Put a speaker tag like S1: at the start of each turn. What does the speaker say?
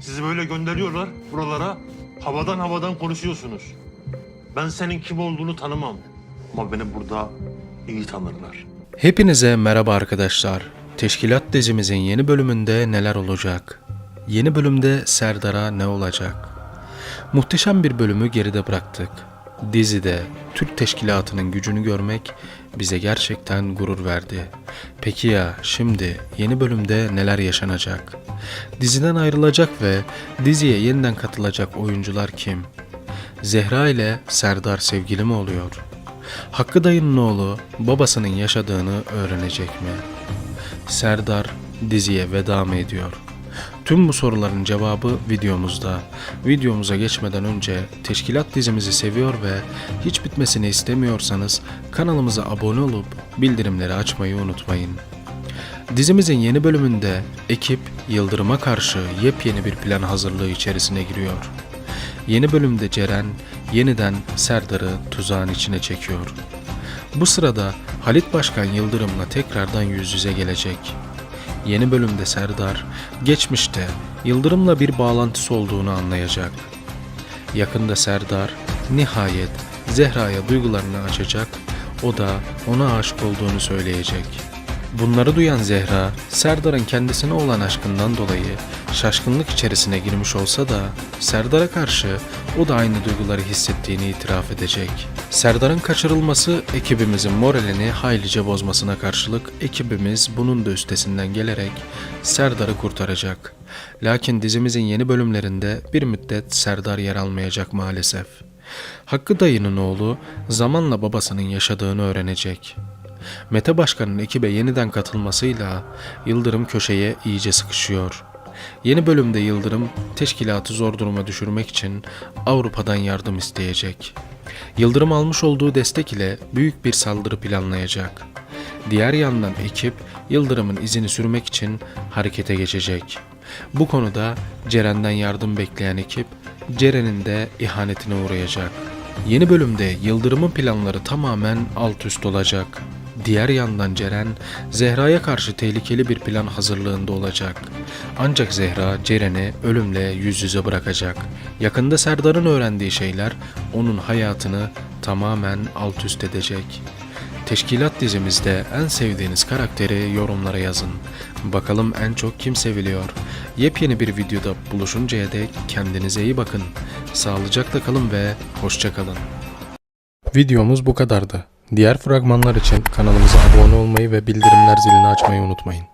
S1: Sizi böyle gönderiyorlar buralara. Havadan havadan konuşuyorsunuz. Ben senin kim olduğunu tanımam. Ama beni burada iyi tanırlar.
S2: Hepinize merhaba arkadaşlar. Teşkilat dizimizin yeni bölümünde neler olacak? Yeni bölümde Serdar'a ne olacak? Muhteşem bir bölümü geride bıraktık. Dizide Türk teşkilatının gücünü görmek bize gerçekten gurur verdi. Peki ya şimdi yeni bölümde neler yaşanacak? Diziden ayrılacak ve diziye yeniden katılacak oyuncular kim? Zehra ile Serdar sevgili mi oluyor? Hakkı dayının oğlu babasının yaşadığını öğrenecek mi? Serdar diziye veda mı ediyor? Tüm bu soruların cevabı videomuzda. Videomuza geçmeden önce teşkilat dizimizi seviyor ve hiç bitmesini istemiyorsanız kanalımıza abone olup bildirimleri açmayı unutmayın. Dizimizin yeni bölümünde ekip Yıldırım'a karşı yepyeni bir plan hazırlığı içerisine giriyor. Yeni bölümde Ceren yeniden Serdar'ı tuzağın içine çekiyor. Bu sırada Halit Başkan Yıldırım'la tekrardan yüz yüze gelecek. Yeni bölümde Serdar geçmişte Yıldırım'la bir bağlantısı olduğunu anlayacak. Yakında Serdar nihayet Zehra'ya duygularını açacak, o da ona aşık olduğunu söyleyecek. Bunları duyan Zehra, Serdar'ın kendisine olan aşkından dolayı şaşkınlık içerisine girmiş olsa da Serdar'a karşı o da aynı duyguları hissettiğini itiraf edecek. Serdar'ın kaçırılması ekibimizin moralini haylice bozmasına karşılık ekibimiz bunun da üstesinden gelerek Serdar'ı kurtaracak. Lakin dizimizin yeni bölümlerinde bir müddet Serdar yer almayacak maalesef. Hakkı dayının oğlu zamanla babasının yaşadığını öğrenecek. Mete Başkan'ın ekibe yeniden katılmasıyla Yıldırım köşeye iyice sıkışıyor. Yeni bölümde Yıldırım teşkilatı zor duruma düşürmek için Avrupa'dan yardım isteyecek. Yıldırım almış olduğu destek ile büyük bir saldırı planlayacak. Diğer yandan ekip Yıldırım'ın izini sürmek için harekete geçecek. Bu konuda Ceren'den yardım bekleyen ekip Ceren'in de ihanetine uğrayacak. Yeni bölümde Yıldırım'ın planları tamamen alt üst olacak. Diğer yandan Ceren, Zehra'ya karşı tehlikeli bir plan hazırlığında olacak. Ancak Zehra Ceren'i ölümle yüz yüze bırakacak. Yakında Serdar'ın öğrendiği şeyler onun hayatını tamamen alt üst edecek. Teşkilat dizimizde en sevdiğiniz karakteri yorumlara yazın. Bakalım en çok kim seviliyor? Yepyeni bir videoda buluşuncaya dek kendinize iyi bakın. Sağlıcakla kalın ve hoşça kalın. Videomuz bu kadardı. Diğer fragmanlar için kanalımıza abone olmayı ve bildirimler zilini açmayı unutmayın.